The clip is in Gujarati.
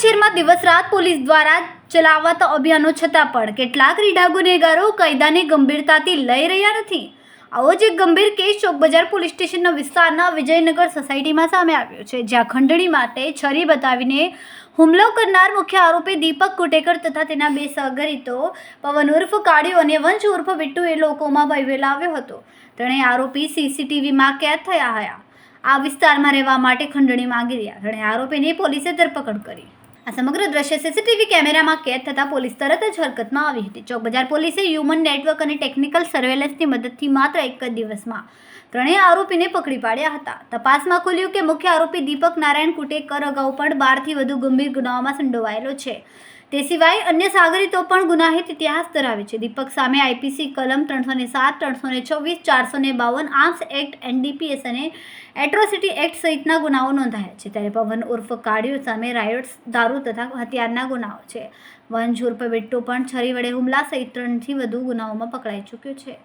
કચેરીમાં દિવસ રાત પોલીસ દ્વારા ચલાવાતા અભિયાનો છતાં પણ કેટલાક રીઢા ગુનેગારો કાયદાને ગંભીરતાથી લઈ રહ્યા નથી. આવો જ એક ગંભીર કેસ ચોકબજાર પોલીસ સ્ટેશનના વિસ્તારના વિજયનગર સોસાયટીમાં સામે આવ્યો છે, જ્યાં ખંડણી માટે છરી બતાવીને હુમલો કરનાર મુખ્ય આરોપી દીપક કુટેકર તથા તેના બે સહગરીતો પવન ઉર્ફ, કાળિયો અને વંશ ઉર્ફ વિટ્ટુ એ લોકોમાં ભય આવ્યો હતો. તેણે આરોપી સીસીટીવીમાં કેદ થયા હતા. આ વિસ્તારમાં રહેવા માટે ખંડણી માંગી રહ્યા, તેણે આરોપીની પોલીસે ધરપકડ કરી. આ સમગ્ર દ્રશ્ય સીસીટીવી કેમેરામાં કેદ થતાં પોલીસ તરત જ હરકતમાં આવી હતી. ચોક બજાર પોલીસે હ્યુમન નેટવર્ક અને ટેકનિકલ સર્વેલન્સની મદદથી માત્ર એક જ દિવસમાં ત્રણેય આરોપીને પકડી પાડ્યા હતા. તપાસમાં ખુલ્યું કે મુખ્ય આરોપી દીપક નારાયણ કુટેકર અગાઉ પણ બારથી વધુ ગંભીર ગુનાઓમાં સંડોવાયેલો છે. તે સિવાય અન્ય સાગરીતો પણ ગુનાહિત ઇતિહાસ ધરાવે છે. દીપક સામે આઈપીસી કલમ ત્રણસો ને સાત ત્રણસો ને છવ્વીસ ચારસો ને બાવન આર્મ્સ એક્ટ, એનડીપીએસ અને એટ્રોસિટી એક્ટ સહિતના ગુનાઓ નોંધાયા છે. ત્યારે પવન ઉર્ફ કાળિયો સામે રાયોટ્સ, દારૂ તથા હથિયારના ગુનાઓ છે. વંશ ઉર્ફ બિટ્ટુ પણ છરી વડે હુમલા સહિત ત્રણથી વધુ ગુનાઓમાં પકડાઈ ચૂક્યો છે.